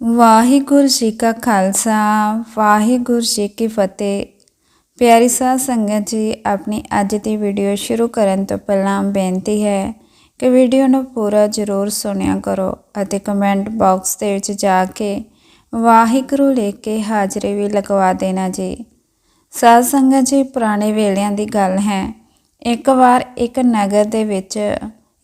ਵਾਹਿਗੁਰੂ ਜੀ ਕਾ ਖਾਲਸਾ, ਵਾਹਿਗੁਰੂ ਜੀ ਕੀ ਫਤਿਹ। ਪਿਆਰੀ ਸਾਧ ਸੰਗਤ ਜੀ, ਆਪਣੀ ਅੱਜ ਦੀ ਵੀਡੀਓ ਸ਼ੁਰੂ ਕਰਨ ਤੋਂ ਪਹਿਲਾਂ ਬੇਨਤੀ ਹੈ ਕਿ ਵੀਡੀਓ ਨੂੰ ਪੂਰਾ ਜ਼ਰੂਰ ਸੁਣਿਆ ਕਰੋ ਅਤੇ ਕਮੈਂਟ ਬਾਕਸ ਦੇ ਵਿੱਚ ਜਾ ਕੇ ਵਾਹਿਗੁਰੂ ਲੈ ਕੇ ਹਾਜ਼ਰੀ ਵੀ ਲਗਵਾ ਦੇਣਾ ਜੀ। ਸਾਧ ਸੰਗਤ ਜੀ, ਪੁਰਾਣੇ ਵੇਲਿਆਂ ਦੀ ਗੱਲ ਹੈ, ਇੱਕ ਵਾਰ ਇੱਕ ਨਗਰ ਦੇ ਵਿੱਚ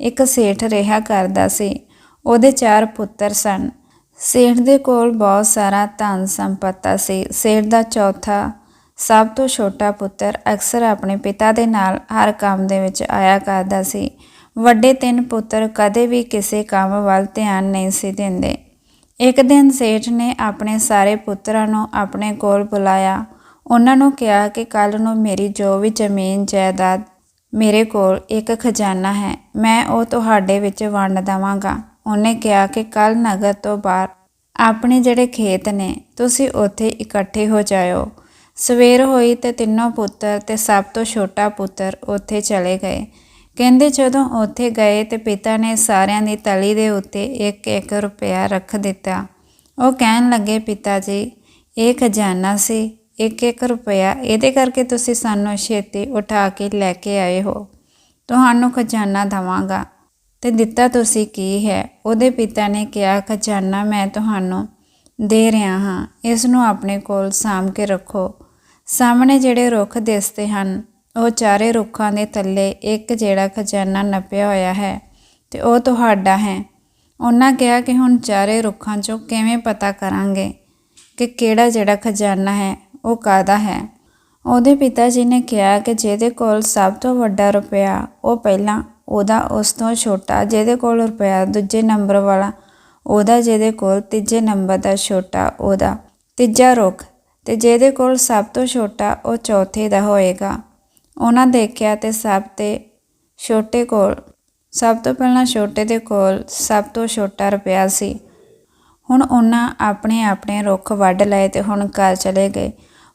ਇੱਕ ਸੇਠ ਰਿਹਾ ਕਰਦਾ ਸੀ, ਉਹਦੇ ਚਾਰ ਪੁੱਤਰ ਸਨ। ਸੇਠ ਦੇ ਕੋਲ ਬਹੁਤ ਸਾਰਾ ਧਨ ਸੰਪਤਾ ਸੀ। ਸੇਠ ਦਾ ਚੌਥਾ ਸਭ ਤੋਂ ਛੋਟਾ ਪੁੱਤਰ ਅਕਸਰ ਆਪਣੇ ਪਿਤਾ ਦੇ ਨਾਲ ਹਰ ਕੰਮ ਦੇ ਵਿੱਚ ਆਇਆ ਕਰਦਾ ਸੀ। ਵੱਡੇ ਤਿੰਨ ਪੁੱਤਰ ਕਦੇ ਵੀ ਕਿਸੇ ਕੰਮ ਵੱਲ ਧਿਆਨ ਨਹੀਂ ਸੀ ਦਿੰਦੇ। ਇੱਕ ਦਿਨ ਸੇਠ ਨੇ ਆਪਣੇ ਸਾਰੇ ਪੁੱਤਰਾਂ ਨੂੰ ਆਪਣੇ ਕੋਲ ਬੁਲਾਇਆ। ਉਹਨਾਂ ਨੂੰ ਕਿਹਾ ਕਿ ਕੱਲ ਨੂੰ ਮੇਰੀ ਜੋ ਵੀ ਜ਼ਮੀਨ, ਜਾਇਦਾਦ ਮੇਰੇ ਕੋਲ ਇੱਕ ਖਜ਼ਾਨਾ ਹੈ। ਮੈਂ ਉਹ ਤੁਹਾਡੇ ਵਿੱਚ ਵੰਡ ਦਵਾਂਗਾ। ਉਹਨੇ ਕਿਹਾ ਕਿ ਕੱਲ ਨਗਰ ਤੋਂ ਬਾਹਰ ਆਪਣੇ ਜਿਹੜੇ ਖੇਤ ਨੇ, ਤੁਸੀਂ ਉੱਥੇ ਇਕੱਠੇ ਹੋ ਜਾਇਓ। ਸਵੇਰ ਹੋਈ ਤੇ ਤਿੰਨੋਂ ਪੁੱਤਰ ਤੇ ਸਭ ਤੋਂ ਛੋਟਾ ਪੁੱਤਰ ਉੱਥੇ ਚਲੇ ਗਏ। ਕਹਿੰਦੇ ਜਦੋਂ ਉੱਥੇ ਗਏ ਤੇ ਪਿਤਾ ਨੇ ਸਾਰਿਆਂ ਦੀ ਤਲੀ ਦੇ ਉੱਤੇ ਇੱਕ ਇੱਕ ਰੁਪਇਆ ਰੱਖ ਦਿੱਤਾ। ਉਹ ਕਹਿਣ ਲੱਗੇ, ਪਿਤਾ ਜੀ, ਇਹ ਖਜ਼ਾਨਾ ਸੀ। ਇੱਕ ਇੱਕ ਰੁਪਇਆ ਇਹਦੇ ਕਰਕੇ ਤੁਸੀਂ ਸਾਨੂੰ ਛੇਤੀ ਉਠਾ ਕੇ ਲੈ ਕੇ ਆਏ ਹੋ। ਤੁਹਾਨੂੰ ਖਜ਼ਾਨਾ ਦਵਾਂਗਾ। ਤੇ ਦਿੱਤਾ ਤੁਸੀਂ ਕੀ ਹੈ? ਉਹਦੇ ਪਿਤਾ ਨੇ ਕਿਹਾ, ਖਜ਼ਾਨਾ ਮੈਂ ਤੁਹਾਨੂੰ ਦੇ ਰਿਹਾ ਹਾਂ। ਇਸ ਨੂੰ ਆਪਣੇ ਕੋਲ ਸਾਂਭ ਕੇ ਰੱਖੋ। ਸਾਹਮਣੇ ਜਿਹੜੇ ਰੁੱਖ ਦਿਸਦੇ ਹਨ, ਉਹ ਚਾਰੇ ਰੁੱਖਾਂ ਦੇ ਥੱਲੇ ਇੱਕ ਜਿਹੜਾ ਖਜ਼ਾਨਾ ਨੱਪਿਆ ਹੋਇਆ ਹੈ ਤੇ ਉਹ ਤੁਹਾਡਾ ਹੈ। ਉਹਨਾਂ ਕਿਹਾ ਕਿ ਹੁਣ ਚਾਰੇ ਰੁੱਖਾਂ 'ਚੋਂ ਕਿਵੇਂ ਪਤਾ ਕਰਾਂਗੇ ਕਿ ਕਿਹੜਾ ਜਿਹੜਾ ਖਜ਼ਾਨਾ ਹੈ, ਉਹ ਕਾਦਾ ਹੈ? ਉਹਦੇ ਪਿਤਾ ਜੀ ਨੇ ਕਿਹਾ ਕਿ ਜਿਹਦੇ ਕੋਲ ਸਭ ਤੋਂ ਵੱਡਾ ਰੁਪਿਆ ਉਹ ਪਹਿਲਾਂ ਉਹਦਾ ਉਸ ਤੋਂ ਛੋਟਾ, ਜਿਹਦੇ ਕੋਲ ਰੁਪਇਆ ਦੂਜੇ ਨੰਬਰ ਵਾਲਾ, ਉਹਦਾ ਜਿਹਦੇ ਕੋਲ ਤੀਜੇ ਨੰਬਰ ਦਾ ਛੋਟਾ, ਉਹਦਾ ਤੀਜਾ ਰੁੱਖ ਤੇ ਜਿਹਦੇ ਕੋਲ ਸਭ ਤੋਂ ਛੋਟਾ, ਉਹ ਚੌਥੇ ਦਾ ਹੋਏਗਾ। ਉਹਨਾਂ ਦੇਖਿਆ ਤੇ ਸਭ ਤੇ ਛੋਟੇ ਕੋਲ, ਸਭ ਤੋਂ ਪਹਿਲਾਂ ਛੋਟੇ ਦੇ ਕੋਲ ਸਭ ਤੋਂ ਛੋਟਾ ਰੁਪਿਆ ਸੀ। ਹੁਣ ਉਹਨਾਂ ਆਪਣੇ ਆਪਣੇ ਰੁੱਖ ਵੱਢ ਲਏ ਤੇ ਹੁਣ ਘਰ ਚਲੇ ਗਏ।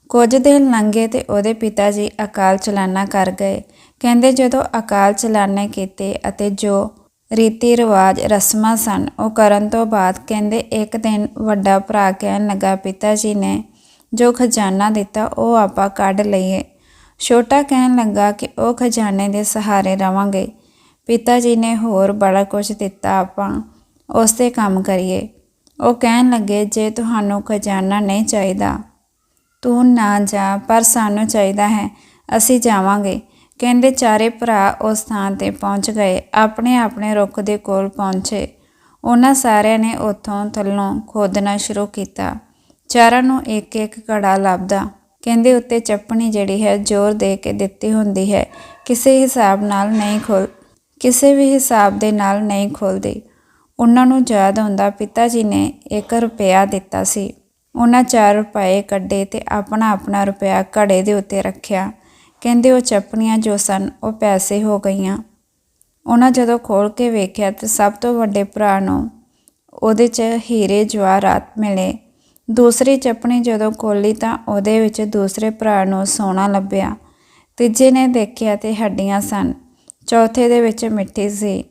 ਕੁਝ ਦਿਨ ਲੰਘੇ ਤੇ ਉਹਦੇ ਪਿਤਾ ਜੀ ਅਕਾਲ ਚਲਾਨਾ ਕਰ ਗਏ। ਕਹਿੰਦੇ ਜਦੋਂ ਅਕਾਲ ਚਲਾਨੇ ਕੀਤੇ ਅਤੇ ਜੋ ਰੀਤੀ ਰਿਵਾਜ ਰਸਮਾਂ ਸਨ, ਉਹ ਕਰਨ ਤੋਂ ਬਾਅਦ ਕਹਿੰਦੇ ਇੱਕ ਦਿਨ ਵੱਡਾ ਭਰਾ ਕਹਿਣ ਲੱਗਾ, ਪਿਤਾ ਜੀ ਨੇ ਜੋ ਖਜ਼ਾਨਾ ਦਿੱਤਾ, ਉਹ ਆਪਾਂ ਕੱਢ ਲਈਏ। ਛੋਟਾ ਕਹਿਣ ਲੱਗਾ ਕਿ ਉਹ ਖਜ਼ਾਨੇ ਦੇ ਸਹਾਰੇ ਰਵਾਂਗੇ। ਪਿਤਾ ਜੀ ਨੇ ਹੋਰ ਬੜਾ ਕੁਝ ਦਿੱਤਾ, ਆਪਾਂ ਉਸ ਤੇ ਕੰਮ ਕਰੀਏ। ਉਹ ਕਹਿਣ ਲੱਗੇ, ਜੇ ਤੁਹਾਨੂੰ ਖਜ਼ਾਨਾ ਨਹੀਂ ਚਾਹੀਦਾ, ਤੂੰ ਨਾ ਜਾ, ਪਰ ਸਾਨੂੰ ਚਾਹੀਦਾ ਹੈ, ਅਸੀਂ ਜਾਵਾਂਗੇ। ਕਹਿੰਦੇ ਚਾਰੇ ਭਰਾ ਉਸ ਥਾਂ ਤੇ ਪਹੁੰਚ ਗਏ। ਆਪਣੇ ਆਪਣੇ ਰੁੱਖ ਦੇ ਕੋਲ ਪਹੁੰਚੇ। ਉਹਨਾਂ ਸਾਰਿਆਂ ਨੇ ਉੱਥੋਂ ਥੱਲੋਂ ਖੋਦਣਾ ਸ਼ੁਰੂ ਕੀਤਾ। ਚਾਰਾਂ ਨੂੰ ਇੱਕ ਇੱਕ ਘੜਾ ਲੱਭਦਾ। ਕਹਿੰਦੇ ਉੱਤੇ ਚੱਪਣੀ ਜਿਹੜੀ ਹੈ ਜ਼ੋਰ ਦੇ ਕੇ ਦਿੱਤੀ ਹੁੰਦੀ ਹੈ। ਕਿਸੇ ਹਿਸਾਬ ਨਾਲ ਨਹੀਂ ਖੋਲ, ਕਿਸੇ ਵੀ ਹਿਸਾਬ ਦੇ ਨਾਲ ਨਹੀਂ ਖੋਲਦੀ। ਉਹਨਾਂ ਨੂੰ ਯਾਦ ਆਉਂਦਾ ਪਿਤਾ ਜੀ ਨੇ 1 ਰੁਪਿਆ ਦਿੱਤਾ ਸੀ। ਉਹਨਾਂ 4 ਰੁਪਏ ਕੱਢੇ ਤੇ ਆਪਣਾ ਆਪਣਾ ਰੁਪਿਆ ਘੜੇ ਦੇ ਉੱਤੇ ਰੱਖਿਆ। ਕਹਿੰਦੇ ਉਹ ਚੱਪਣੀਆਂ ਜੋ ਸਨ, ਉਹ ਪੈਸੇ ਹੋ ਗਈਆਂ। ਉਹਨਾਂ ਜਦੋਂ ਖੋਲ ਕੇ ਵੇਖਿਆ ਤੇ ਸਭ ਤੋਂ ਵੱਡੇ ਭਰਾ ਨੂੰ ਉਹਦੇ 'ਚ ਹੀਰੇ ਜਵਾਹਰਾਤ ਮਿਲੇ। ਦੂਸਰੀ ਚੱਪਣੀ ਜਦੋਂ ਖੋਲੀ ਤਾਂ ਉਹਦੇ ਵਿੱਚ ਦੂਸਰੇ ਭਰਾ ਨੂੰ ਸੋਨਾ ਲੱਭਿਆ। ਤੀਜੇ ਨੇ ਦੇਖਿਆ ਤੇ ਹੱਡੀਆਂ ਸਨ। ਚੌਥੇ ਦੇ ਵਿੱਚ ਮਿੱਟੀ ਸੀ।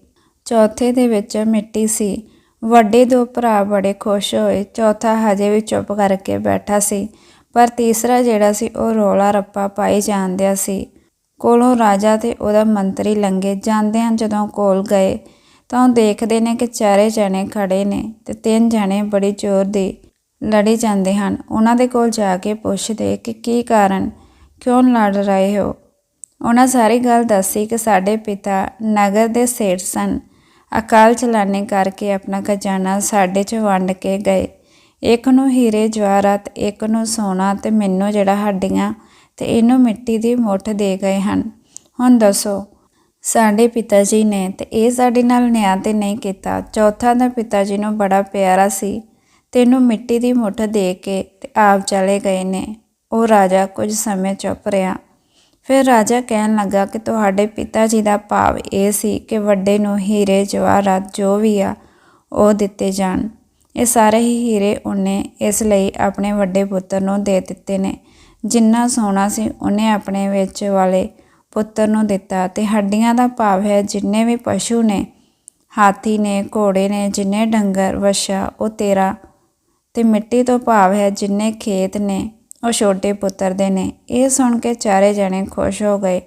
ਚੌਥੇ ਦੇ ਵਿੱਚ ਮਿੱਟੀ ਸੀ। ਵੱਡੇ ਦੋ ਭਰਾ ਬੜੇ ਖੁਸ਼ ਹੋਏ। ਚੌਥਾ ਹਜੇ ਵੀ ਚੁੱਪ ਕਰਕੇ ਬੈਠਾ ਸੀ। ਪਰ ਤੀਸਰਾ ਜਿਹੜਾ ਸੀ, ਉਹ ਰੋਲਾ ਰੱਪਾ ਪਾਈ ਜਾਂਦਿਆ ਸੀ। ਕੋਲੋਂ ਰਾਜਾ ਤੇ ਉਹਦਾ ਮੰਤਰੀ ਲੰਗੇ ਹਨ ਜਦੋਂ ਕੋਲ ਗਏ ਤਾਂ ਉਹ ਦੇਖਦੇ ਨੇ ਕਿ ਚਾਰੇ ਜਣੇ ਖੜੇ ਨੇ ਤੇ ਤਿੰਨ ਜਣੇ ਬੜੀ ਜ਼ੋਰ ਦੀ ਲੜੀ ਜਾਂਦੇ ਹਨ। ਉਹਨਾਂ ਦੇ ਕੋਲ ਜਾ ਕੇ ਪੁੱਛਦੇ ਕਿ ਕੀ ਕਾਰਨ, ਕਿਉਂ ਲੜ ਰਹੇ ਹੋ? ਉਹਨਾਂ ਸਾਰੀ ਗੱਲ ਦੱਸੀ ਕਿ ਸਾਡੇ ਪਿਤਾ ਨਗਰ ਦੇ ਸੇਠ ਸਨ। ਅਕਾਲ ਚਲਾਣੇ ਕਰਕੇ ਆਪਣਾ ਖਜ਼ਾਨਾ ਸਾਡੇ 'ਚ ਵੰਡ ਕੇ ਗਏ। ਇੱਕ ਨੂੰ ਹੀਰੇ ਜਵਾਹਰਾਤ ਇੱਕ ਨੂੰ ਸੋਨਾ ਤੇ ਮੈਨੂੰ ਜਿਹੜਾ ਹੱਡੀਆਂ ਤੇ ਇਹਨੂੰ ਮਿੱਟੀ ਦੀ ਮੁੱਠ ਦੇ ਗਏ ਹਨ। ਹੁਣ ਦੱਸੋ, ਸਾਡੇ ਪਿਤਾ ਜੀ ਨੇ ਤੇ ਇਹ ਸਾਡੇ ਨਾਲ ਨਿਆਂ ਤੇ ਨਹੀਂ ਕੀਤਾ। ਚੌਥਾ ਦਾ ਪਿਤਾ ਜੀ ਨੂੰ ਬੜਾ ਪਿਆਰਾ ਸੀ ਤੇ ਇਹਨੂੰ ਮਿੱਟੀ ਦੀ ਮੁੱਠ ਦੇ ਕੇ ਤੇ ਆਪ ਚਲੇ ਗਏ ਨੇ। ਉਹ ਰਾਜਾ ਕੁਝ ਸਮੇਂ ਚੁੱਪ ਰਿਹਾ। ਫਿਰ ਰਾਜਾ ਕਹਿਣ ਲੱਗਾ ਕਿ ਤੁਹਾਡੇ ਪਿਤਾ ਜੀ ਦਾ ਭਾਵ ਇਹ ਸੀ ਕਿ ਵੱਡੇ ਨੂੰ ਹੀਰੇ ਜਵਾਹਰਾਤ ਜੋ ਵੀ ਆ, ਉਹ ਦਿੱਤੇ ਜਾਣ। ਇਹ ਸਾਰੇ ਹੀ ਹੀਰੇ ਉਹਨੇ ਇਸ ਲਈ ਆਪਣੇ ਵੱਡੇ ਪੁੱਤਰ ਨੂੰ ਦੇ ਦਿੱਤੇ ਨੇ। ਜਿੰਨਾ ਸੋਨਾ ਸੀ ਉਹਨੇ ਆਪਣੇ ਵਿੱਚ ਵਾਲੇ ਪੁੱਤਰ ਨੂੰ ਦਿੱਤਾ ਤੇ ਹੱਡੀਆਂ ਦਾ ਭਾਵ ਹੈ ਜਿੰਨੇ ਵੀ ਪਸ਼ੂ ਨੇ, ਹਾਥੀ ਨੇ, ਘੋੜੇ ਨੇ, ਜਿੰਨੇ ਡੰਗਰ ਵਛਾ ਉਹ ਤੇਰਾ। ਤੇ ਮਿੱਟੀ ਤੋਂ ਭਾਵ ਹੈ ਜਿੰਨੇ ਖੇਤ ਨੇ, ਉਹ ਛੋਟੇ ਪੁੱਤਰ ਦੇ ਨੇ। ਇਹ ਸੁਣ ਕੇ ਚਾਰੇ ਜਣੇ ਖੁਸ਼ ਹੋ ਗਏ।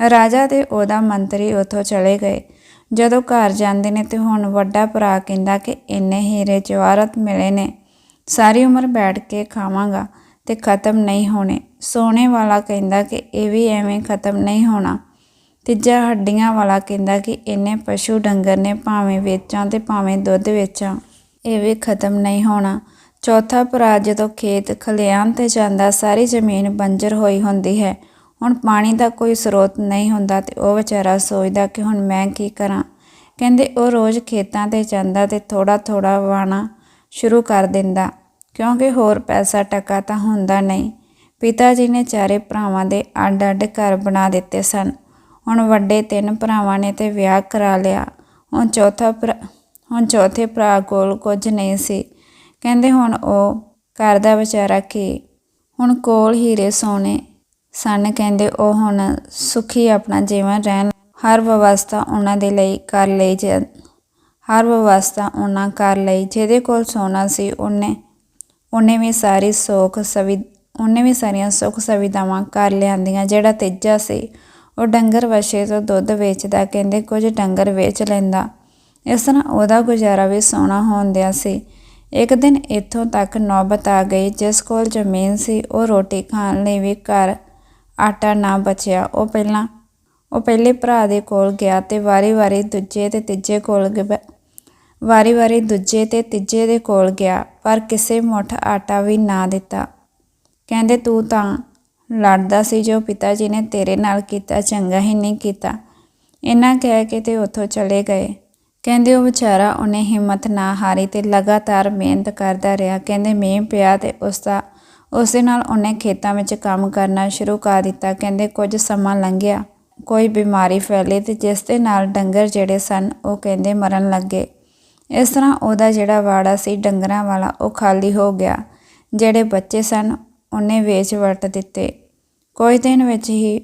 ਰਾਜਾ ਤੇ ਉਹਦਾ ਮੰਤਰੀ ਉੱਥੋਂ ਚਲੇ ਗਏ। ਜਦੋਂ ਘਰ ਜਾਂਦੇ ਨੇ ਤੇ ਹੁਣ ਵੱਡਾ ਭਰਾ ਕਹਿੰਦਾ ਕਿ ਇੰਨੇ ਹੀਰੇ ਜਵਾਹਰਤ ਮਿਲੇ ਨੇ। ਸਾਰੀ ਉਮਰ ਬੈਠ ਕੇ ਖਾਵਾਂਗਾ ਤੇ ਖਤਮ ਨਹੀਂ ਹੋਣੇ। ਸੋਨੇ ਵਾਲਾ ਕਹਿੰਦਾ ਕਿ ਇਹ ਵੀ ਐਵੇਂ ਖਤਮ ਨਹੀਂ ਹੋਣਾ। ਤੀਜਾ ਹੱਡੀਆਂ ਵਾਲਾ ਕਹਿੰਦਾ ਕਿ ਇੰਨੇ ਪਸ਼ੂ ਡੰਗਰ ਨੇ ਭਾਵੇਂ ਵੇਚਾਂ ਤੇ ਭਾਵੇਂ ਦੁੱਧ ਵੇਚਾਂ, ਇਹ ਵੀ ਖਤਮ ਨਹੀਂ ਹੋਣਾ। ਚੌਥਾ ਭਰਾ ਜਦੋਂ ਖੇਤ ਖਲਿਆਣ ਤੇ ਜਾਂਦਾ, ਸਾਰੀ ਜ਼ਮੀਨ ਬੰਜਰ ਹੋਈ ਹੁੰਦੀ ਹੈ। ਹੁਣ ਪਾਣੀ ਦਾ ਕੋਈ ਸਰੋਤ ਨਹੀਂ ਹੁੰਦਾ ਤੇ ਉਹ ਵਿਚਾਰਾ ਸੋਚਦਾ ਕਿ ਹੁਣ ਮੈਂ ਕੀ ਕਰਾਂ। ਕਹਿੰਦੇ ਉਹ ਰੋਜ਼ ਖੇਤਾਂ ਤੇ ਜਾਂਦਾ ਤੇ ਥੋੜਾ ਥੋੜਾ ਵਾਣਾ ਸ਼ੁਰੂ ਕਰ ਦਿੰਦਾ। ਕਿਉਂਕਿ ਹੋਰ ਪੈਸਾ ਟਕਾ ਤਾਂ ਹੁੰਦਾ ਨਹੀਂ। ਪਿਤਾ ਜੀ ਨੇ ਚਾਰੇ ਭਰਾਵਾਂ ਦੇ ਅੱਡ-ਅੱਡ ਘਰ ਬਣਾ ਦਿੱਤੇ ਸਨ। ਹੁਣ ਵੱਡੇ ਤਿੰਨ ਭਰਾਵਾਂ ਨੇ ਤੇ ਵਿਆਹ ਕਰਾ ਲਿਆ। ਹੁਣ ਚੌਥਾ ਭਰਾ, ਹੁਣ ਚੌਥੇ ਭਰਾ ਕੋਲ ਕੁਝ ਨਹੀਂ ਸੀ। ਕਹਿੰਦੇ ਹੁਣ ਉਹ ਘਰ ਦਾ ਵਿਚਾਰਾ ਕੀ? ਹੁਣ ਕੋਲ ਹੀਰੇ ਸੋਨੇ ਸਨ ਕਹਿੰਦੇ ਉਹ ਹੁਣ ਸੁਖੀ ਆਪਣਾ ਜੀਵਨ ਰਹਿਣ ਹਰ ਵਿਵਸਥਾ ਉਹਨਾਂ ਦੇ ਲਈ ਕਰ ਲਈ ਜ, ਹਰ ਵਿਵਸਥਾ ਉਹਨਾਂ ਕਰ ਲਈ, ਜਿਹਦੇ ਕੋਲ ਸੋਨਾ ਸੀ ਉਹਨੇ ਉਹਨੇ ਵੀ ਸਾਰੀ ਸੁੱਖ ਸਵਿ, ਉਹਨੇ ਵੀ ਸਾਰੀਆਂ ਸੁੱਖ ਸੁਵਿਧਾਵਾਂ ਕਰ ਲਿਆਂਦੀਆਂ, ਜਿਹੜਾ ਤੀਜਾ ਸੀ ਉਹ ਡੰਗਰ ਵਛੇ ਤੋਂ ਦੁੱਧ ਵੇਚਦਾ, ਕਹਿੰਦੇ ਕੁਝ ਡੰਗਰ ਵੇਚ ਲੈਂਦਾ। ਇਸ ਤਰ੍ਹਾਂ ਉਹਦਾ ਗੁਜ਼ਾਰਾ ਵੀ ਸੋਹਣਾ ਹੋਂਦਿਆ ਸੀ। ਇੱਕ ਦਿਨ ਇੱਥੋਂ ਤੱਕ ਨੌਬਤ ਆ ਗਈ, ਜਿਸ ਕੋਲ ਜ਼ਮੀਨ ਸੀ, ਉਹ ਰੋਟੀ ਖਾਣ ਲਈ ਵੀ ਘਰ ਆਟਾ ਨਾ ਬਚਿਆ। ਉਹ ਪਹਿਲਾਂ, ਉਹ ਪਹਿਲੇ ਭਰਾ ਦੇ ਕੋਲ ਗਿਆ ਤੇ ਵਾਰੀ-ਵਾਰੀ ਦੂਜੇ ਤੇ ਤੀਜੇ ਕੋਲ ਗਿਆ ਵਾਰੀ-ਵਾਰੀ ਦੂਜੇ ਤੇ ਤੀਜੇ ਦੇ ਕੋਲ ਗਿਆ, ਪਰ ਕਿਸੇ ਮੁੱਠ ਆਟਾ ਵੀ ਨਾ ਦਿੱਤਾ। ਕਹਿੰਦੇ, ਤੂੰ ਤਾਂ ਲੜਦਾ ਸੀ ਜੋ ਪਿਤਾ ਜੀ ਨੇ ਤੇਰੇ ਨਾਲ ਕੀਤਾ, ਚੰਗਾ ਹੀ ਨਹੀਂ ਕੀਤਾ। ਇਹਨਾਂ ਕਹਿ ਕੇ ਤੇ ਉੱਥੋਂ ਚਲੇ ਗਏ। ਕਹਿੰਦੇ, ਉਹ ਵਿਚਾਰਾ ਉਹਨੇ ਹਿੰਮਤ ਨਾ ਹਾਰੀ ਤੇ ਲਗਾਤਾਰ ਮਿਹਨਤ ਕਰਦਾ ਰਿਹਾ। ਕਹਿੰਦੇ, ਮੀਂਹ ਪਿਆ ਤੇ ਉਸ ਦਾ ਉਸ ਦੇ ਨਾਲ ਉਹਨੇ ਖੇਤਾਂ ਵਿੱਚ ਕੰਮ ਕਰਨਾ ਸ਼ੁਰੂ ਕਰ ਦਿੱਤਾ। ਕਹਿੰਦੇ, ਕੁਝ ਸਮਾਂ ਲੰਘਿਆ। ਕੋਈ ਬਿਮਾਰੀ ਫੈਲੀ ਤੇ ਜਿਸ ਦੇ ਨਾਲ ਡੰਗਰ ਜਿਹੜੇ ਸਨ, ਉਹ ਕਹਿੰਦੇ ਮਰਨ ਲੱਗੇ। ਇਸ ਤਰ੍ਹਾਂ ਉਹਦਾ ਜਿਹੜਾ ਵਾੜਾ ਸੀ, ਡੰਗਰਾਂ ਵਾਲਾ, ਉਹ ਖਾਲੀ ਹੋ ਗਿਆ। ਜਿਹੜੇ ਬੱਚੇ ਸਨ, ਉਹਨੇ ਵੇਚ ਵਰਤ ਦਿੱਤੇ। ਕੋਈ ਦਿਨ ਵਿੱਚ ਹੀ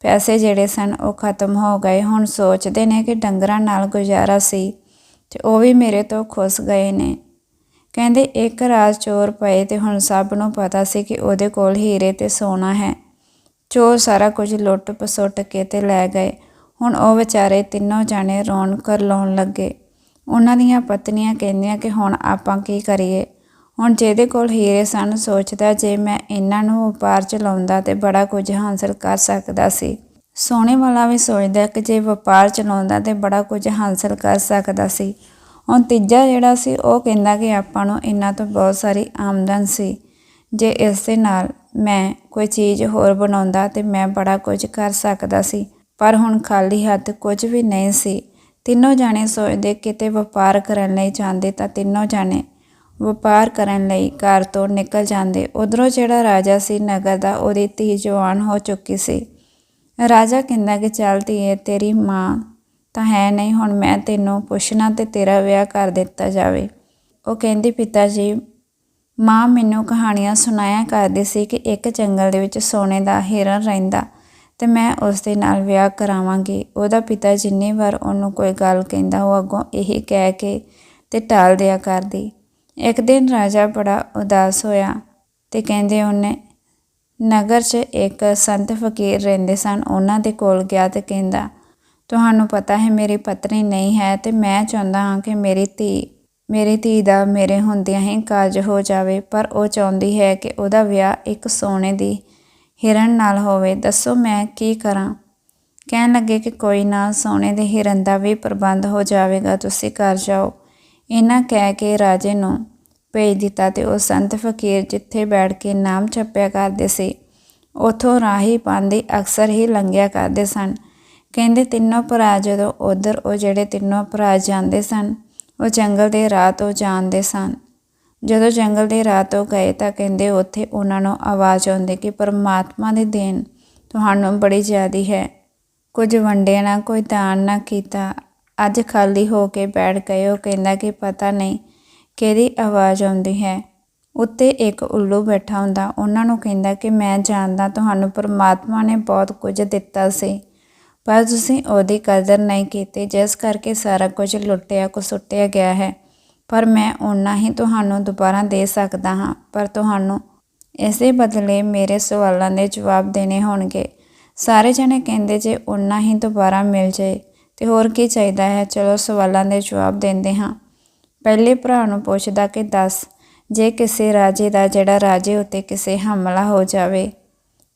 ਪੈਸੇ ਜਿਹੜੇ ਸਨ, ਉਹ ਖਤਮ ਹੋ ਗਏ। ਹੁਣ ਸੋਚਦੇ ਨੇ ਕਿ ਡੰਗਰਾਂ ਨਾਲ ਗੁਜ਼ਾਰਾ ਸੀ ਤੇ ਉਹ ਵੀ ਮੇਰੇ ਤੋਂ ਖੁੱਸ ਗਏ ਨੇ। ਕਹਿੰਦੇ, ਇੱਕ ਰਾਤ ਚੋਰ ਪਏ ਤੇ ਹੁਣ ਸਭ ਨੂੰ ਪਤਾ ਸੀ ਕਿ ਉਹਦੇ ਕੋਲ ਹੀਰੇ ਤੇ ਸੋਨਾ ਹੈ। ਚੋਰ ਸਾਰਾ ਕੁਝ ਲੁੱਟ ਪਸੁੱਟ ਕੇ ਤੇ ਲੈ ਗਏ। ਹੁਣ ਉਹ ਵਿਚਾਰੇ ਤਿੰਨੋਂ ਜਾਣੇ ਰੋਣ ਕਰ ਲਾਉਣ ਲੱਗੇ। ਉਹਨਾਂ ਦੀਆਂ ਪਤਨੀਆਂ ਕਹਿੰਦੀਆਂ ਕਿ ਹੁਣ ਆਪਾਂ ਕੀ ਕਰੀਏ? ਹੁਣ ਜਿਹਦੇ ਕੋਲ ਹੀਰੇ ਸਨ, ਸੋਚਦਾ ਜੇ ਮੈਂ ਇਹਨਾਂ ਨੂੰ ਵਪਾਰ ਚਲਾਉਂਦਾ ਤੇ ਬੜਾ ਕੁਝ ਹਾਸਲ ਕਰ ਸਕਦਾ ਸੀ। ਸੋਨੇ ਵਾਲਾ ਵੀ ਸੋਚਦਾ ਕਿ ਜੇ ਵਪਾਰ ਚਲਾਉਂਦਾ ਤੇ ਬੜਾ ਕੁਝ ਹਾਸਲ ਕਰ ਸਕਦਾ ਸੀ। ਹੁਣ ਤੀਜਾ ਜਿਹੜਾ ਸੀ, ਉਹ ਕਹਿੰਦਾ ਕਿ ਆਪਾਂ ਨੂੰ ਇਹਨਾਂ ਤੋਂ ਬਹੁਤ ਸਾਰੀ ਆਮਦਨ ਸੀ। ਜੇ ਇਸ ਦੇ ਨਾਲ ਮੈਂ ਕੋਈ ਚੀਜ਼ ਹੋਰ ਬਣਾਉਂਦਾ ਤੇ ਮੈਂ ਬੜਾ ਕੁਝ ਕਰ ਸਕਦਾ ਸੀ। ਪਰ ਹੁਣ ਖਾਲੀ ਹੱਥ ਕੁਝ ਵੀ ਨਹੀਂ ਸੀ। ਤਿੰਨੋਂ ਜਾਣੇ ਸੋਚਦੇ ਕਿਤੇ ਵਪਾਰ ਕਰਨ ਲਈ ਜਾਂਦੇ ਤਾਂ ਤਿੰਨੋਂ ਜਾਣੇ ਵਪਾਰ ਕਰਨ ਲਈ ਘਰ ਤੋਂ ਨਿਕਲ ਜਾਂਦੇ। ਉਧਰੋਂ ਜਿਹੜਾ ਰਾਜਾ ਸੀ, ਨਗਰ ਦਾ, ਉਹਦੀ ਧੀ ਜਵਾਨ ਹੋ ਚੁੱਕੀ ਸੀ। ਰਾਜਾ ਕਹਿੰਦਾ ਕਿ ਚੱਲ ਧੀਏ, ਤੇਰੀ ਮਾਂ ਤਾਂ ਹੈ ਨਹੀਂ, ਹੁਣ ਮੈਂ ਤੈਨੂੰ ਪੁੱਛਣਾ ਤੇ ਤੇਰਾ ਵਿਆਹ ਕਰ ਦਿੱਤਾ ਜਾਵੇ। ਉਹ ਕਹਿੰਦੀ ਪਿਤਾ ਜੀ ਮਾਂ ਮੈਨੂੰ ਕਹਾਣੀਆਂ ਸੁਣਾਇਆ ਕਰਦੀ ਸੀ ਕਿ ਇੱਕ ਜੰਗਲ ਦੇ ਵਿੱਚ ਸੋਨੇ ਦਾ ਹਿਰਨ ਰਹਿੰਦਾ ਤੇ ਮੈਂ ਉਸ ਦੇ ਨਾਲ ਵਿਆਹ ਕਰਾਵਾਂਗੀ। ਉਹਦਾ ਪਿਤਾ ਜਿੰਨੀ ਵਾਰ ਉਹਨੂੰ ਕੋਈ ਗੱਲ ਕਹਿੰਦਾ, ਉਹ ਅੱਗੋਂ ਇਹੀ ਕਹਿ ਕੇ ਤੇ ਟਾਲ ਦਿਆ ਕਰਦੀ। ਇੱਕ ਦਿਨ ਰਾਜਾ ਬੜਾ ਉਦਾਸ ਹੋਇਆ ਤੇ ਕਹਿੰਦੇ ਉਹਨੇ, ਨਗਰ 'ਚ ਇੱਕ ਸੰਤ ਫਕੀਰ ਰਹਿੰਦੇ ਸਨ, ਉਹਨਾਂ ਦੇ ਕੋਲ ਗਿਆ ਤੇ ਕਹਿੰਦਾ ਤੁਹਾਨੂੰ ਪਤਾ ਹੈ ਮੇਰੀ ਪਤਨੀ ਨਹੀਂ ਹੈ ਤੇ ਮੈਂ ਚਾਹੁੰਦਾ ਹਾਂ ਕਿ ਮੇਰੀ ਧੀ ਮੇਰੀ ਧੀ ਦਾ ਮੇਰੇ ਹੁੰਦਿਆਂ ਹੀ ਕਾਜ ਹੋ ਜਾਵੇ, ਪਰ ਉਹ ਚਾਹੁੰਦੀ ਹੈ ਕਿ ਉਹਦਾ ਵਿਆਹ ਇੱਕ ਸੋਨੇ ਦੀ ਹਿਰਨ ਨਾਲ ਹੋਵੇ। ਦੱਸੋ ਮੈਂ ਕੀ ਕਰਾਂ? ਕਹਿਣ ਲੱਗੇ ਕਿ ਕੋਈ ਨਾ, ਸੋਨੇ ਦੇ ਹਿਰਨ ਦਾ ਵੀ ਪ੍ਰਬੰਧ ਹੋ ਜਾਵੇਗਾ, ਤੁਸੀਂ ਘਰ ਜਾਓ। ਇਹਨਾਂ ਕਹਿ ਕੇ ਰਾਜੇ ਨੂੰ ਭੇਜ ਦਿੱਤਾ ਤੇ ਉਹ ਸੰਤ ਫਕੀਰ ਜਿੱਥੇ ਬੈਠ ਕੇ ਨਾਮ ਛੱਪਿਆ ਕਰਦੇ ਸੀ, ਉਥੋਂ ਰਾਹੀ ਪਾਉਂਦੇ ਅਕਸਰ ਹੀ ਲੰਘਿਆ ਕਰਦੇ ਸਨ। ਕਹਿੰਦੇ ਤਿੰਨੋਂ ਭਰਾ ਜਦੋਂ ਉਧਰ ਉਹ ਜਿਹੜੇ ਤਿੰਨੋਂ ਭਰਾ ਜਾਂਦੇ ਸਨ, ਉਹ ਜੰਗਲ ਦੇ ਰਾਹ ਤੋਂ ਜਾਂਦੇ ਸਨ। ਜਦੋਂ ਜੰਗਲ ਦੇ ਰਾਹ ਤੋਂ ਗਏ ਤਾਂ ਕਹਿੰਦੇ ਉੱਥੇ ਉਹਨਾਂ ਨੂੰ ਆਵਾਜ਼ ਆਉਂਦੀ ਕਿ ਪਰਮਾਤਮਾ ਦੀ ਦੇਣ ਤੁਹਾਨੂੰ ਬੜੀ ਜ਼ਿਆਦੀ ਹੈ। ਕੁਝ ਵੰਡਿਆ ਨਾ, ਕੋਈ ਦਾਨ ਨਾ ਕੀਤਾ। ਅੱਜ ਖਾਲੀ ਹੋ ਕੇ ਬੈਠ ਗਏ। ਉਹ ਕਹਿੰਦਾ ਕਿ ਪਤਾ ਨਹੀਂ ਕਿਹਦੀ ਆਵਾਜ਼ ਆਉਂਦੀ ਹੈ। ਉੱਤੇ ਇੱਕ ਉੱਲੂ ਬੈਠਾ ਹੁੰਦਾ। ਉਹਨਾਂ ਨੂੰ ਕਹਿੰਦਾ ਕਿ ਮੈਂ ਜਾਣਦਾ, ਤੁਹਾਨੂੰ ਪਰਮਾਤਮਾ ਨੇ ਬਹੁਤ ਕੁਝ ਦਿੱਤਾ ਸੀ। ਪਰ ਤੁਸੀਂ ਉਹਦੀ ਕਦਰ ਨਹੀਂ ਕੀਤੀ, ਜਿਸ ਕਰਕੇ ਸਾਰਾ ਕੁਝ ਲੁੱਟਿਆ ਕੋ ਸੁੱਟਿਆ ਗਿਆ ਹੈ। ਪਰ ਮੈਂ ਓਨਾ ਹੀ ਤੁਹਾਨੂੰ ਦੁਬਾਰਾ ਦੇ ਸਕਦਾ ਹਾਂ, ਪਰ ਤੁਹਾਨੂੰ ਇਸੇ ਬਦਲੇ ਮੇਰੇ ਸਵਾਲਾਂ ਦੇ ਜਵਾਬ ਦੇਣੇ ਹੋਣਗੇ। ਸਾਰੇ ਜਣੇ ਕਹਿੰਦੇ ਜੇ ਓਨਾ ਹੀ ਦੁਬਾਰਾ ਮਿਲ ਜਾਏ, ਤੇ ਹੋਰ ਕੀ ਚਾਹੀਦਾ ਹੈ? ਚਲੋ ਸਵਾਲਾਂ ਦੇ ਜਵਾਬ ਦਿੰਦੇ ਹਾਂ। ਪਹਿਲੇ ਭਰਾ ਨੂੰ ਪੁੱਛਦਾ ਕਿ, ਦੱਸ, ਜੇ ਕਿਸੇ ਰਾਜੇ ਦਾ ਜਿਹੜਾ ਰਾਜੇ ਉੱਤੇ ਕਿਸੇ ਹਮਲਾ ਹੋ ਜਾਵੇ,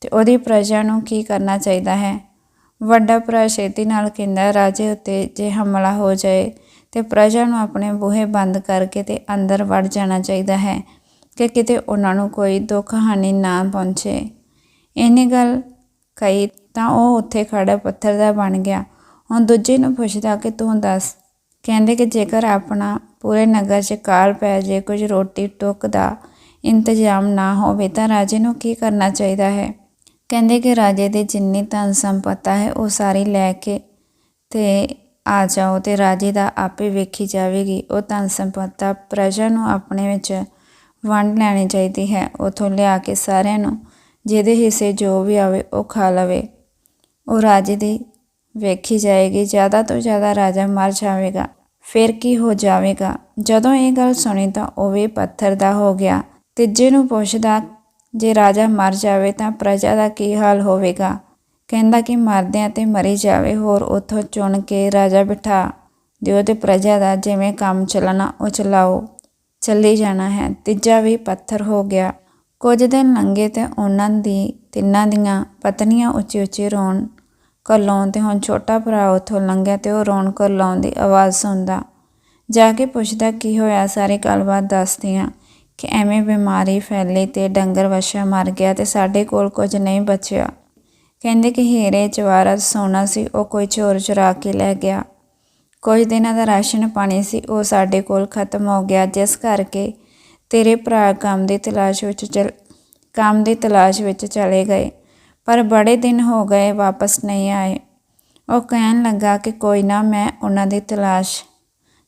ਤੇ ਉਹਦੀ ਪ੍ਰਜਾ ਨੂੰ ਕੀ ਕਰਨਾ ਚਾਹੀਦਾ ਹੈ? ਵੱਡਾ ਭਰਾ ਛੇਤੀ ਨਾਲ ਕਹਿੰਦਾ, ਰਾਜੇ, ਉੱਤੇ ਜੇ ਹਮਲਾ ਹੋ ਜਾਏ ਤੇ ਪ੍ਰਜਾ ਨੂੰ ਆਪਣੇ ਬੂਹੇ ਬੰਦ ਕਰਕੇ ਤੇ ਅੰਦਰ ਵੜ ਜਾਣਾ ਚਾਹੀਦਾ ਹੈ ਕਿ ਕਿਤੇ ਉਹਨਾਂ ਨੂੰ ਕੋਈ ਦੁੱਖ ਹਾਨੀ ਨਾ ਪਹੁੰਚੇ। ਇਹਨੇ ਗੱਲ ਕਹੀ ਤਾਂ ਉਹ ਉੱਥੇ ਖੜਾ ਪੱਥਰ ਦਾ ਬਣ ਗਿਆ। ਹੁਣ ਦੂਜੇ ਨੂੰ ਪੁੱਛਦਾ ਕਿ, ਤੂੰ ਦੱਸ। ਕਹਿੰਦੇ ਕਿ, ਜੇਕਰ ਆਪਣਾ ਪੂਰੇ ਨਗਰ 'ਚ ਕਾਲ ਪੈ ਜੇ, ਕੁਝ ਰੋਟੀ ਟੁੱਕ ਦਾ ਇੰਤਜ਼ਾਮ ਨਾ ਹੋਵੇ ਤਾਂ ਰਾਜੇ ਨੂੰ ਕੀ ਕਰਨਾ ਚਾਹੀਦਾ ਹੈ? ਕਹਿੰਦੇ ਕਿ ਰਾਜੇ ਦੇ ਜਿੰਨੀ ਧਨ ਸੰਪਤਾ ਹੈ, ਉਹ ਸਾਰੀ ਲੈ ਕੇ ਤੇ ਆ ਜਾਓ ਤੇ ਰਾਜੇ ਦਾ ਆਪੇ ਵੇਖੀ ਜਾਵੇਗੀ। ਉਹ ਧਨ ਸੰਪਤਾ ਪ੍ਰਜਾ ਨੂੰ ਆਪਣੇ ਵਿੱਚ ਵੰਡ ਲੈਣੀ ਚਾਹੀਦੀ ਹੈ। ਉਥੋਂ ਲਿਆ ਕੇ ਸਾਰਿਆਂ ਨੂੰ, ਜਿਹਦੇ ਹਿੱਸੇ ਜੋ ਵੀ ਆਵੇ, ਉਹ ਖਾ ਲਵੇ। ਉਹ ਰਾਜੇ ਦੀ ਵੇਖੀ ਜਾਏਗੀ, ਜ਼ਿਆਦਾ ਤੋਂ ਜ਼ਿਆਦਾ ਰਾਜਾ ਮਰ ਜਾਵੇਗਾ, ਫਿਰ ਕੀ ਹੋ ਜਾਵੇਗਾ? ਜਦੋਂ ਇਹ ਗੱਲ ਸੁਣੀ ਤਾਂ ਉਹ ਵੀ ਪੱਥਰ ਦਾ ਹੋ ਗਿਆ। ਤੀਜੇ ਨੂੰ ਪੁੱਛਦਾ ਜੇ ਰਾਜਾ ਮਰ ਜਾਵੇ ਤਾਂ ਪ੍ਰਜਾ ਦਾ ਕੀ ਹਾਲ ਹੋਵੇਗਾ? ਕਹਿੰਦਾ ਕਿ ਮਰਦਿਆਂ ਤੇ ਮਰੀ ਜਾਵੇ, ਹੋਰ ਉਥੋਂ ਚੁਣ ਕੇ ਰਾਜਾ ਬਿਠਾ ਦਿਓ ਤੇ ਪ੍ਰਜਾ ਦਾ ਜਿਵੇਂ ਕੰਮ ਚੱਲਣਾ, ਉਹ ਚਲਾਓ। ਚੱਲੀ ਜਾਣਾ ਹੈ। ਤੀਜਾ ਵੀ ਪੱਥਰ ਹੋ ਗਿਆ। ਕੁਝ ਦਿਨ ਲੰਘੇ ਤੇ ਉਹਨਾਂ ਦੀ ਤਿੰਨਾਂ ਦੀਆਂ ਪਤਨੀਆਂ ਉੱਚੀ ਉੱਚੀ ਰੋਣ ਕਰਲਾਉਣ ਤੇ ਹੁਣ ਛੋਟਾ ਭਰਾ ਉਥੋਂ ਲੰਘਿਆ ਤੇ ਉਹ ਰੋਣ ਕਰਲਾਉਣ ਦੀ ਆਵਾਜ਼ ਸੁਣਦਾ। ਜਾ ਕੇ ਪੁੱਛਦਾ, ਕੀ ਹੋਇਆ? ਸਾਰੀ ਗੱਲਬਾਤ ਦੱਸਦੀਆਂ। ਕਿ ਐਵੇਂ ਬਿਮਾਰੀ ਫੈਲੀ ਤੇ ਡੰਗਰ ਵਛਾ ਮਰ ਗਿਆ ਤੇ ਸਾਡੇ ਕੋਲ ਕੁਝ ਨਹੀਂ ਬਚਿਆ। ਕਹਿੰਦੇ ਕਿ ਹੀਰੇ ਜਵਾਹਰਾਤ ਸੋਨਾ ਸੀ, ਉਹ ਕੋਈ ਚੋਰ ਚੁਰਾ ਕੇ ਲੈ ਗਿਆ। ਕੁਝ ਦਿਨਾਂ ਦਾ ਰਾਸ਼ਨ ਪਾਣੀ ਸੀ, ਉਹ ਸਾਡੇ ਕੋਲ ਖਤਮ ਹੋ ਗਿਆ, ਜਿਸ ਕਰਕੇ ਤੇਰੇ ਭਰਾ ਕੰਮ ਦੀ ਤਲਾਸ਼ ਵਿੱਚ ਚਲ, ਕੰਮ ਦੀ ਤਲਾਸ਼ ਵਿੱਚ ਚਲੇ ਗਏ। ਪਰ ਬੜੇ ਦਿਨ ਹੋ ਗਏ ਵਾਪਸ ਨਹੀਂ ਆਏ। ਉਹ ਕਹਿਣ ਲੱਗਾ ਕਿ ਕੋਈ ਨਾ, ਮੈਂ ਉਹਨਾਂ ਦੀ ਤਲਾਸ਼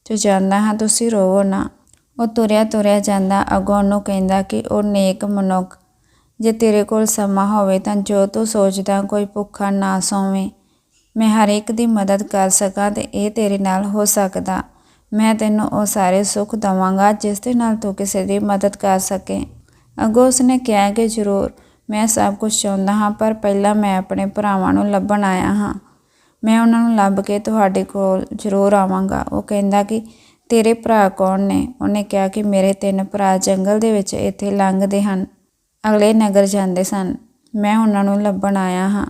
'ਚ ਜਾਂਦਾ ਹਾਂ, ਤੁਸੀਂ ਰੋਵੋ ਨਾ। ਉਹ ਤੁਰਿਆ ਤੁਰਿਆ ਜਾਂਦਾ, ਅੱਗੋਂ ਉਹਨੂੰ ਕਹਿੰਦਾ ਕਿ ਉਹ ਨੇਕ ਮਨੁੱਖ, ਜੇ ਤੇਰੇ ਕੋਲ ਸਮਾਂ ਹੋਵੇ ਤਾਂ ਜੋ ਤੂੰ ਸੋਚਦਾ ਕੋਈ ਭੁੱਖਾ ਨਾ ਸੋਵੇ। ਮੈਂ ਹਰ ਇੱਕ ਦੀ ਮਦਦ ਕਰ ਸਕਾਂ ਤੇ ਇਹ ਤੇਰੇ ਨਾਲ ਹੋ ਸਕਦਾ। ਮੈਂ ਤੈਨੂੰ ਉਹ ਸਾਰੇ ਸੁੱਖ ਦਵਾਂਗਾ ਜਿਸ ਦੇ ਨਾਲ ਤੂੰ ਕਿਸੇ ਦੀ ਮਦਦ ਕਰ ਸਕੇ। ਅੱਗੋਂ ਉਸਨੇ ਕਿਹਾ ਕਿ ਜ਼ਰੂਰ, ਮੈਂ ਸਭ ਕੁਝ ਚਾਹੁੰਦਾ ਹਾਂ, ਪਰ ਪਹਿਲਾਂ ਮੈਂ ਆਪਣੇ ਭਰਾਵਾਂ ਨੂੰ ਲੱਭਣ ਆਇਆ ਹਾਂ। ਮੈਂ ਉਹਨਾਂ ਨੂੰ ਲੱਭ ਕੇ ਤੁਹਾਡੇ ਕੋਲ ਜ਼ਰੂਰ ਆਵਾਂਗਾ। ਉਹ ਕਹਿੰਦਾ ਕਿ ਤੇਰੇ ਭਰਾ ਕੌਣ ਨੇ? ਉਹਨੇ ਕਿਹਾ ਕਿ ਮੇਰੇ ਤਿੰਨ ਭਰਾ ਜੰਗਲ ਦੇ ਵਿੱਚ ਇੱਥੇ ਲੰਘਦੇ ਹਨ। ਅਗਲੇ ਨਗਰ ਜਾਂਦੇ ਸਨ। ਮੈਂ ਉਹਨਾਂ ਨੂੰ ਲੱਭਣ ਆਇਆ ਹਾਂ।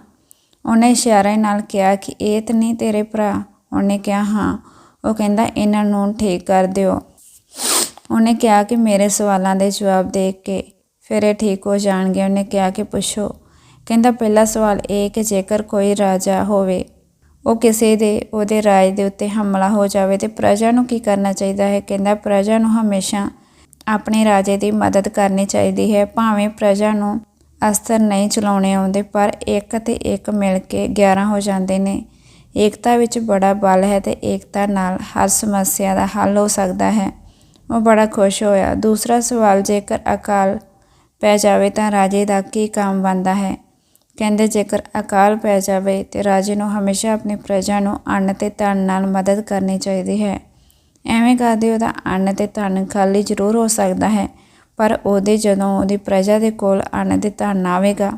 ਉਹਨੇ ਇਸ਼ਾਰੇ ਨਾਲ ਕਿਹਾ ਕਿ ਇਹ ਤਾਂ ਨਹੀਂ ਤੇਰੇ ਭਰਾ? ਉਹਨੇ ਕਿਹਾ, ਹਾਂ। ਉਹ ਕਹਿੰਦਾ, ਇਹਨਾਂ ਨੂੰ ਠੀਕ ਕਰ ਦਿਓ। ਉਹਨੇ ਕਿਹਾ ਕਿ ਮੇਰੇ ਸਵਾਲਾਂ ਦੇ ਜਵਾਬ ਦੇ ਕੇ ਫਿਰ ਇਹ ਠੀਕ ਹੋ ਜਾਣਗੇ। ਉਹਨੇ ਕਿਹਾ ਕਿ ਪੁੱਛੋ। ਕਹਿੰਦਾ, ਪਹਿਲਾ ਸਵਾਲ ਇਹ ਕਿ ਜੇਕਰ ਕੋਈ ਰਾਜਾ ਹੋਵੇ ਉਹ ਕਿਸੇ ਦੇ, ਉਹਦੇ ਰਾਜ ਦੇ ਉੱਤੇ ਹਮਲਾ ਹੋ ਜਾਵੇ ਤੇ ਪ੍ਰਜਾ ਨੂੰ ਕੀ ਕਰਨਾ ਚਾਹੀਦਾ ਹੈ? ਕਹਿੰਦਾ, ਪ੍ਰਜਾ ਨੂੰ ਹਮੇਸ਼ਾ ਆਪਣੇ ਰਾਜੇ ਦੀ ਮਦਦ ਕਰਨੀ ਚਾਹੀਦੀ ਹੈ। ਭਾਵੇਂ ਪ੍ਰਜਾ ਨੂੰ ਅਸਤਰ ਨਹੀਂ ਚਲਾਉਣੇ ਆਉਂਦੇ, ਪਰ ਇੱਕ ਤੇ ਇੱਕ ਮਿਲ ਕੇ 11 ਹੋ ਜਾਂਦੇ ਨੇ। ਏਕਤਾ ਵਿੱਚ ਬੜਾ ਬਲ ਹੈ ਤੇ ਏਕਤਾ ਨਾਲ ਹਰ ਸਮੱਸਿਆ ਦਾ ਹੱਲ ਹੋ ਸਕਦਾ ਹੈ। ਉਹ ਬੜਾ ਖੁਸ਼ ਹੋਇਆ। ਦੂਸਰਾ ਸਵਾਲ, ਜੇਕਰ ਅਕਾਲ ਪੈ ਜਾਵੇ ਤਾਂ ਰਾਜੇ ਦਾ ਕੀ ਕੰਮ ਬਣਦਾ ਹੈ? ਕਹਿੰਦੇ ਜੇਕਰ ਅਕਾਲ ਪੈ ਜਾਵੇ ਤੇ ਰਾਜੇ ਨੂੰ ਹਮੇਸ਼ਾ ਆਪਣੀ ਪ੍ਰਜਾ ਨੂੰ ਅੰਨ ਤੇ ਧਨ ਨਾਲ ਮਦਦ ਕਰਨੀ ਚਾਹੀਦੀ ਹੈ। ਐਵੇਂ ਕਰਦੇ ਉਹਦਾ ਅੰਨ ਤੇ ਧਨ ਖਾਲੀ ਜ਼ਰੂਰ ਹੋ ਸਕਦਾ ਹੈ, ਪਰ ਉਹਦੇ ਜਦੋਂ ਉਹਦੀ ਪ੍ਰਜਾ ਦੇ ਕੋਲ ਅੰਨ ਤੇ ਧਨ ਆਵੇਗਾ,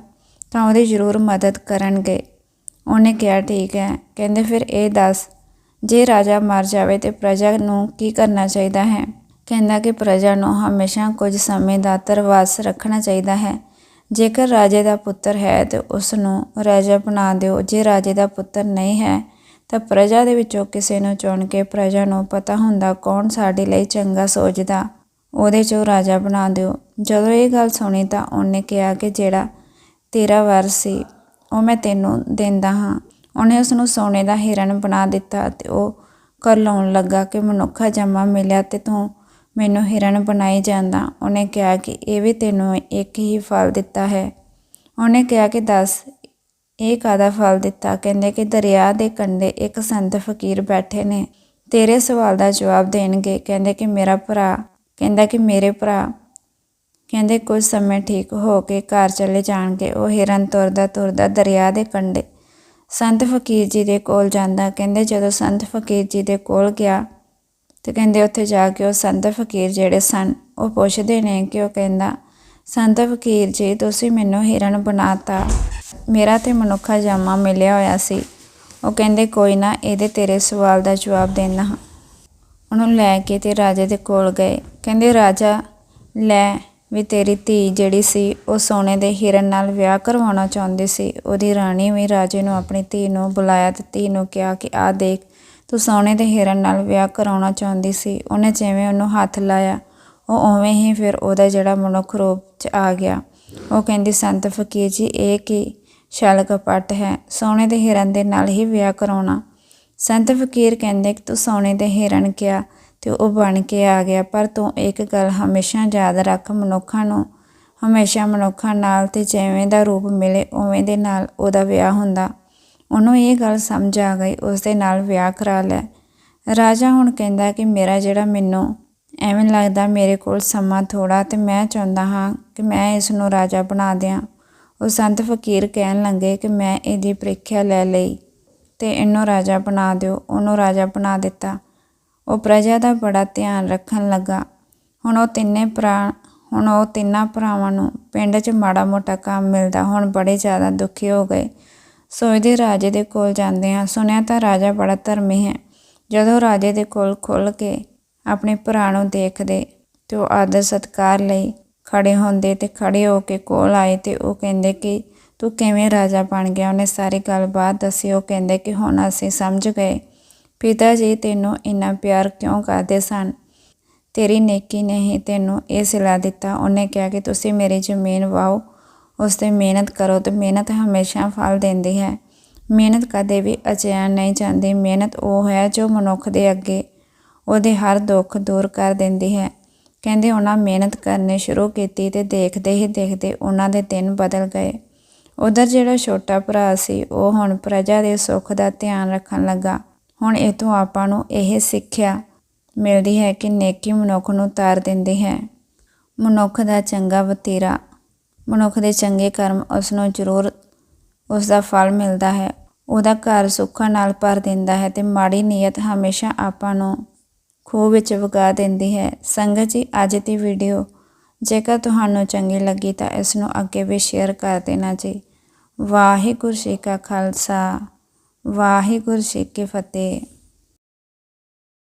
ਤਾਂ ਉਹਦੀ ਜ਼ਰੂਰ ਮਦਦ ਕਰਨਗੇ। ਉਹਨੇ ਕਿਹਾ, ਠੀਕ ਹੈ। ਕਹਿੰਦੇ ਫਿਰ ਇਹ ਦੱਸ, ਜੇ ਰਾਜਾ ਮਰ ਜਾਵੇ ਤੇ ਪ੍ਰਜਾ ਨੂੰ ਕੀ ਕਰਨਾ ਚਾਹੀਦਾ ਹੈ? ਕਹਿੰਦਾ ਕਿ ਪ੍ਰਜਾ ਨੂੰ ਹਮੇਸ਼ਾ ਕੁਝ ਸਮੇਂ ਦਾ ਤਰਵਾਸ ਰੱਖਣਾ ਚਾਹੀਦਾ ਹੈ। ਜੇਕਰ ਰਾਜੇ ਦਾ ਪੁੱਤਰ ਹੈ ਤੇ ਉਸ ਨੂੰ ਰਾਜਾ ਬਣਾ ਦਿਓ। ਜੇ ਰਾਜੇ ਦਾ ਪੁੱਤਰ ਨਹੀਂ ਹੈ, ਤਾਂ ਪ੍ਰਜਾ ਦੇ ਵਿੱਚੋਂ ਕਿਸੇ ਨੂੰ ਚੁਣ ਕੇ ਪ੍ਰਜਾ ਨੂੰ ਪਤਾ ਹੁੰਦਾ ਕੌਣ ਸਾਡੇ ਲਈ ਚੰਗਾ ਸੋਚਦਾ, ਉਹਦੇ ਚੋਂ ਰਾਜਾ ਬਣਾ ਦਿਓ। ਜਦੋਂ ਇਹ ਗੱਲ ਸੁਣੀ ਤਾਂ ਉਹਨੇ ਕਿਹਾ ਕਿ ਜਿਹੜਾ ਤੇਰਾ ਵਰ ਸੀ, ਉਹ ਮੈਂ ਤੈਨੂੰ ਦਿੰਦਾ ਹਾਂ। ਉਹਨੇ ਉਸ ਨੂੰ ਸੋਨੇ ਦਾ ਹਿਰਨ ਬਣਾ ਦਿੱਤਾ ਤੇ ਉਹ ਕਰ ਲਾਉਣ ਲੱਗਾ ਕਿ ਮਨੁੱਖਾ ਜਮਾ ਮਿਲਿਆ ਤੇ ਤੂੰ ਮੈਨੂੰ ਹਿਰਨ ਬਣਾਈ ਜਾਂਦਾ। ਉਹਨੇ ਕਿਹਾ ਕਿ ਇਹ ਵੀ ਤੈਨੂੰ ਇੱਕ ਹੀ ਫਲ ਦਿੱਤਾ ਹੈ। ਉਹਨੇ ਕਿਹਾ ਕਿ ਦੱਸ, ਇਹ ਕਾਦਾ ਫਲ ਦਿੱਤਾ? ਕਹਿੰਦੇ ਕਿ ਦਰਿਆ ਦੇ ਕੰਢੇ ਇੱਕ ਸੰਤ ਫਕੀਰ ਬੈਠੇ ਨੇ। ਤੇਰੇ ਸਵਾਲ ਦਾ ਜਵਾਬ ਦੇਣਗੇ। ਕਹਿੰਦੇ ਕਿ ਮੇਰਾ ਭਰਾ, ਕਹਿੰਦਾ ਕਿ ਮੇਰੇ ਭਰਾ। ਕਹਿੰਦੇ ਕੁਝ ਸਮੇਂ ਠੀਕ ਹੋ ਕੇ ਘਰ ਚਲੇ ਜਾਣਗੇ। ਉਹ ਹਿਰਨ ਤੁਰਦਾ ਤੁਰਦਾ ਦਰਿਆ ਦੇ ਕੰਢੇ ਸੰਤ ਫਕੀਰ ਜੀ ਦੇ ਕੋਲ ਜਾਂਦਾ। ਕਹਿੰਦੇ ਜਦੋਂ ਸੰਤ ਫਕੀਰ ਜੀ ਦੇ ਕੋਲ ਗਿਆ ਤੇ ਕਹਿੰਦੇ ਉੱਥੇ ਜਾ ਕੇ ਉਹ ਸੰਤ ਫਕੀਰ ਜਿਹੜੇ ਸਨ, ਉਹ ਪੁੱਛਦੇ ਨੇ ਕਿ ਉਹ ਕਹਿੰਦਾ, ਸੰਤ ਫਕੀਰ ਜੀ, ਤੁਸੀਂ ਮੈਨੂੰ ਹਿਰਨ ਬਣਾਤਾ। ਮੇਰਾ ਤੇ ਮਨੁੱਖਾ ਜਾਮਾ ਮਿਲਿਆ ਹੋਇਆ ਸੀ। ਉਹ ਕਹਿੰਦੇ, ਕੋਈ ਨਾ, ਇਹਦੇ ਤੇਰੇ ਸਵਾਲ ਦਾ ਜਵਾਬ ਦੇਣਾ ਹਾਂ। ਉਹਨੂੰ ਲੈ ਕੇ ਤੇ ਰਾਜੇ ਦੇ ਕੋਲ ਗਏ। ਕਹਿੰਦੇ, ਰਾਜਾ, ਲੈ ਵੀ ਤੇਰੀ ਧੀ ਜਿਹੜੀ ਸੀ, ਉਹ ਸੋਨੇ ਦੇ ਹਿਰਨ ਨਾਲ ਵਿਆਹ ਕਰਵਾਉਣਾ ਚਾਹੁੰਦੀ ਸੀ। ਉਹਦੀ ਰਾਣੀ ਵੀ ਰਾਜੇ ਨੂੰ ਆਪਣੀ ਧੀ ਨੂੰ ਬੁਲਾਇਆ ਤੇ ਧੀ ਨੂੰ ਕਿਹਾ ਕਿ, ਆ ਦੇਖ ਤੂੰ ਸੋਨੇ ਦੇ ਹਿਰਨ ਨਾਲ ਵਿਆਹ ਕਰਾਉਣਾ ਚਾਹੁੰਦੀ ਸੀ। ਉਹਨੇ ਜਿਵੇਂ ਉਹਨੂੰ ਹੱਥ ਲਾਇਆ, ਉਹ ਉਵੇਂ ਹੀ ਫਿਰ ਉਹਦਾ ਜਿਹੜਾ ਮਨੁੱਖ ਰੂਪ ਚ ਆ ਗਿਆ। ਉਹ ਕਹਿੰਦੀ, ਸੰਤ ਫਕੀਰ ਜੀ, ਇਹ ਕੀ ਛਲ ਕਪਟ ਹੈ? ਸੋਨੇ ਦੇ ਹਿਰਨ ਦੇ ਨਾਲ ਹੀ ਵਿਆਹ ਕਰਾਉਣਾ। ਸੰਤ ਫਕੀਰ ਕਹਿੰਦੇ, ਕਿ ਤੂੰ ਸੋਨੇ ਦੇ ਹਿਰਨ ਕਿਹਾ ਤੇ ਉਹ ਬਣ ਕੇ ਆ ਗਿਆ, ਪਰ ਤੂੰ ਇੱਕ ਗੱਲ ਹਮੇਸ਼ਾ ਯਾਦ ਰੱਖ, ਮਨੁੱਖਾਂ ਨੂੰ ਹਮੇਸ਼ਾ ਮਨੁੱਖਾਂ ਨਾਲ ਤੇ ਜਿਵੇਂ ਦਾ ਰੂਪ ਮਿਲੇ, ਉਵੇਂ ਦੇ ਨਾਲ ਉਹਦਾ ਵਿਆਹ ਹੁੰਦਾ। ਉਹਨੂੰ ਇਹ ਗੱਲ ਸਮਝ ਆ ਗਈ ਉਸ ਦੇ ਨਾਲ ਵਿਆਹ ਕਰਾ ਲੈ ਰਾਜਾ ਹੁਣ ਕਹਿੰਦਾ ਕਿ ਮੇਰਾ ਜਿਹੜਾ ਮੈਨੂੰ ਐਵੇਂ ਲੱਗਦਾ ਮੇਰੇ ਕੋਲ ਸਮਾਂ ਥੋੜਾ ਤੇ ਮੈਂ ਚਾਹੁੰਦਾ ਹਾਂ ਕਿ ਮੈਂ ਇਸ ਨੂੰ ਰਾਜਾ ਬਣਾ ਦਿਆਂ। ਉਹ ਸੰਤ ਫਕੀਰ ਕਹਿਣ ਲੱਗੇ ਕਿ ਮੈਂ ਇਹਦੀ ਪ੍ਰੀਖਿਆ ਲੈ ਲਈ ਤੇ ਇਹਨੂੰ ਰਾਜਾ ਬਣਾ ਦਿਓ। ਉਹਨੂੰ ਰਾਜਾ ਬਣਾ ਦਿੱਤਾ। ਉਹ ਪ੍ਰਜਾ ਦਾ ਬੜਾ ਧਿਆਨ ਰੱਖਣ ਲੱਗਾ। ਹੁਣ ਉਹ ਤਿੰਨੇ ਭਰਾ, ਹੁਣ ਉਹ ਤਿੰਨਾਂ ਭਰਾਵਾਂ ਨੂੰ ਪਿੰਡ 'ਚ ਮਾੜਾ ਮੋਟਾ ਕੰਮ ਮਿਲਦਾ। ਹੁਣ ਬੜੇ ਜ਼ਿਆਦਾ ਦੁਖੀ ਹੋ ਗਏ। ਸੋਚਦੇ ਰਾਜੇ ਦੇ ਕੋਲ ਜਾਂਦੇ ਹਾਂ। ਸੁਣਿਆ ਤਾਂ ਰਾਜਾ ਬੜਾ ਧਰਮੀ ਹੈ। ਜਦੋਂ ਰਾਜੇ ਦੇ ਕੋਲ ਖੁੱਲ ਕੇ ਆਪਣੇ ਭਰਾ ਨੂੰ ਦੇਖਦੇ ਤੇ ਉਹ ਆਦਰ ਸਤਕਾਰ ਲਈ ਖੜੇ ਹੁੰਦੇ ਤੇ ਖੜੇ ਹੋ ਕੇ ਕੋਲ ਆਏ ਤੇ ਉਹ ਕਹਿੰਦੇ ਕਿ ਤੂੰ ਕਿਵੇਂ ਰਾਜਾ ਬਣ ਗਿਆ? ਉਹਨੇ ਸਾਰੀ ਗੱਲਬਾਤ ਦੱਸੀ। ਉਹ ਕਹਿੰਦੇ ਕਿ ਹੁਣ ਅਸੀਂ ਸਮਝ ਗਏ। ਪਿਤਾ ਜੀ, ਤੈਨੂੰ ਇੰਨਾ ਪਿਆਰ ਕਿਉਂ ਕਰਦੇ ਸਨ? ਤੇਰੀ ਨੇਕੀ ਨੇ ਹੀ ਤੈਨੂੰ ਇਹ ਸਿਲਾ ਦਿੱਤਾ। ਉਹਨੇ ਕਿਹਾ ਕਿ ਤੁਸੀਂ ਮੇਰੀ ਜ਼ਮੀਨ ਵਾਓ। ਉਸ ਤੇ ਮਿਹਨਤ ਕਰੋ ਤੇ ਮਿਹਨਤ ਹਮੇਸ਼ਾ ਫਲ ਦਿੰਦੀ ਹੈ। ਮਿਹਨਤ ਕਦੇ ਵੀ ਅਚੈਨ ਨਹੀਂ ਜਾਂਦੀ। ਮਿਹਨਤ ਉਹ ਹੈ ਜੋ ਮਨੁੱਖ ਦੇ ਅੱਗੇ ਉਹਦੇ ਹਰ ਦੁੱਖ ਦੂਰ ਕਰ ਦਿੰਦੀ ਹੈ। ਕਹਿੰਦੇ ਉਹਨਾਂ ਮਿਹਨਤ ਕਰਨੀ ਸ਼ੁਰੂ ਕੀਤੀ ਤੇ ਦੇਖਦੇ ਹੀ ਦੇਖਦੇ ਉਹਨਾਂ ਦੇ ਦਿਨ ਬਦਲ ਗਏ। ਉਧਰ ਜਿਹੜਾ ਛੋਟਾ ਭਰਾ ਸੀ, ਉਹ ਹੁਣ ਪ੍ਰਜਾ ਦੇ ਸੁੱਖ ਦਾ ਧਿਆਨ ਰੱਖਣ ਲੱਗਾ। ਹੁਣ ਇਹ ਤੋਂ ਆਪਾਂ ਨੂੰ ਇਹ ਸਿੱਖਿਆ ਮਿਲਦੀ ਹੈ ਕਿ ਨੇਕੀ ਮਨੁੱਖ ਨੂੰ ਤਾਰ ਦਿੰਦੀ ਹੈ। ਮਨੁੱਖ ਦਾ ਚੰਗਾ ਵਤੀਰਾ ਮਨੁੱਖ ਦੇ ਚੰਗੇ ਕਰਮ ਉਸ ਨੂੰ ਜ਼ਰੂਰ ਉਸ ਦਾ ਫਲ ਮਿਲਦਾ ਹੈ। ਉਹਦਾ ਘਰ ਸੁੱਖਾਂ ਨਾਲ ਭਰ ਦਿੰਦਾ ਹੈ ਤੇ ਮਾੜੀ ਨੀਅਤ ਹਮੇਸ਼ਾ ਆਪਾਂ ਨੂੰ ਖੂਹ ਵਿੱਚ ਵਗਾ ਦਿੰਦੀ ਹੈ। ਸੰਗਤ ਜੀ, ਅੱਜ ਦੀ ਵੀਡੀਓ ਜੇਕਰ ਤੁਹਾਨੂੰ ਚੰਗੀ ਲੱਗੀ ਤਾਂ ਇਸ ਨੂੰ ਅੱਗੇ ਵੀ ਸ਼ੇਅਰ ਕਰ ਦੇਣਾ ਜੀ। ਵਾਹਿਗੁਰੂ ਜੀ ਕਾ ਖਾਲਸਾ, ਵਾਹਿਗੁਰੂ ਜੀ ਕੀ ਫਤਿਹ।